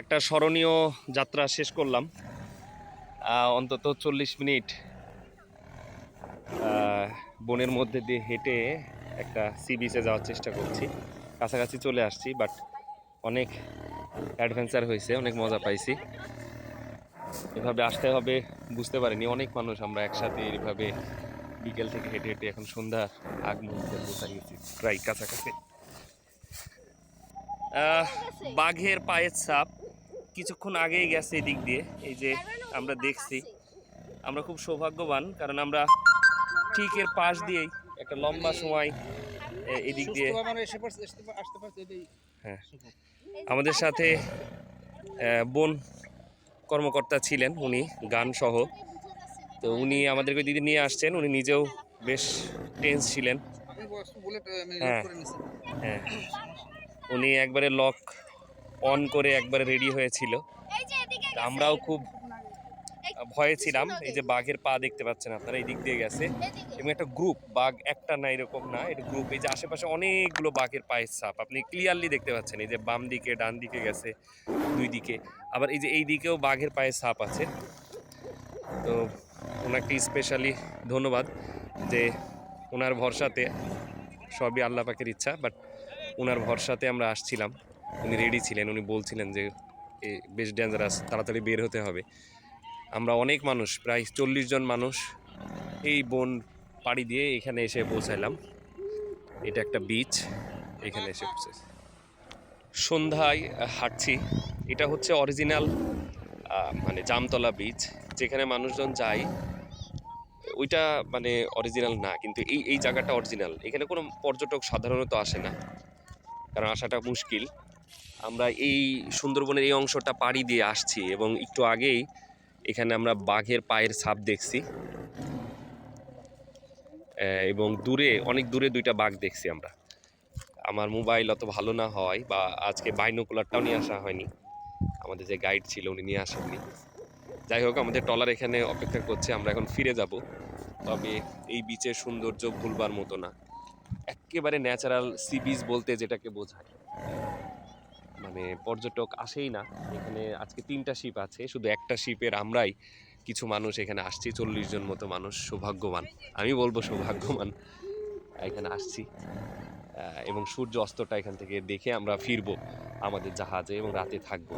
একটা স্মরণীয় যাত্রা শেষ করলাম। অন্তত চল্লিশ মিনিট বনের মধ্যে দিয়ে হেঁটে একটা সি বিচে যাওয়ার চেষ্টা করছি। কাছাকাছি চলে আসছি বাট অনেক অ্যাডভেঞ্চার হয়েছে, অনেক মজা পাইছি। এভাবে আসতে হবে, বুঝতে পারিনি। অনেক মানুষ আমরা একসাথে এভাবে বিকেল থেকে হেঁটে হেঁটে এখন সন্ধ্যার আগ মুহূর্তে পৌঁছা গেছি প্রায় কাছাকাছি। বাঘের পায়ের ছাপ। কিছুক্ষণ আগেই গেছে এদিক দিয়ে। এই যে আমরা দেখছি। আমরা খুব সৌভাগ্যবান কারণ আমরা ঠিক এর পাশ দিয়েই একটা লম্বা সময় এদিক দিয়ে হ্যাঁ। আমাদের সাথে বন কর্মকর্তা ছিলেন উনি গান সহ। তো উনি আমাদেরকে দিদি নিয়ে আসছেন উনি নিজেও বেশ টেন্স ছিলেন। হ্যাঁ। হ্যাঁ। উনি একবারে লক অন করে একবারে রেডি হয়েছিল। আমরাও খুব ভয়ে ছিলাম। এই যে বাঘের পা দেখতে পাচ্ছেন আপনারা এই দিক দিয়ে গেছে। এবং একটা গ্রুপ বাঘ একটা না এরকম না এটা গ্রুপ এই যে আশেপাশে অনেকগুলো বাঘের পায়ের ছাপ আপনি ক্লিয়ারলি দেখতে পাচ্ছেন এই যে বাম দিকে ডান দিকে গেছে দুই দিকে। আবার এই যে এই দিকেও বাঘের পায়ের ছাপ আছে। তো ওনাকে স্পেশালি ধন্যবাদ যে ওনার ভরসাতে সবই আল্লাহ পাকের ইচ্ছা বাট ওনার ভরসাতে আমরা আসছিলাম। উনি রেডি ছিলেন, উনি বলছিলেন যে বেশ ডেঞ্জারাস তাড়াতাড়ি বের হতে হবে। আমরা অনেক মানুষ, প্রায় চল্লিশ জন মানুষ এই বন পাড়ি দিয়ে এখানে এসে পৌঁছাইলাম। এটা একটা বিচ এখানে এসে পৌঁছেছি সন্ধ্যায় হাঁটছি। এটা হচ্ছে অরিজিনাল মানে জামতলা বিচ যেখানে মানুষজন যায়। ওইটা মানে অরিজিনাল না, কিন্তু এই এই জায়গাটা অরিজিনাল এখানে কোনো পর্যটক সাধারণত আসে না, কারণ আসাটা মুশকিল। আমরা এই সুন্দরবনের এই অংশটা পাড়ি দিয়ে আসছি এবং একটু আগেই এখানে আমরা বাঘের পায়ের ছাপ দেখছি। এবং দূরে, অনেক দূরে দুইটা বাঘ দেখছি আমরা। আমার মোবাইল অত ভালো না হয় বা আজকে বাইনোকুলারটাও নিয়ে আসা হয়নি। আমাদের যে গাইড ছিল উনি নিয়ে আসেননি। যাই হোক, আমাদের টলার এখানে অপেক্ষা করছে, আমরা এখন ফিরে যাব। তবে এই বিচের সৌন্দর্য ভুলবার মতো না। একেবারে ন্যাচারাল সি বিচ বলতে যেটাকে বোঝায়। মানে পর্যটক আসেই না। এখানে আজকে তিনটা শিপ আছে, শুধু একটা শিপের আমরাই কিছু মানুষ এখানে আসছি, চল্লিশ জন মতো মানুষ সৌভাগ্যবান। আমি বলব সৌভাগ্যবান, এখানে আসছি। এবং সূর্য অস্তটা এখান থেকে দেখে আমরা ফিরবো আমাদের জাহাজে এবং রাতে থাকব।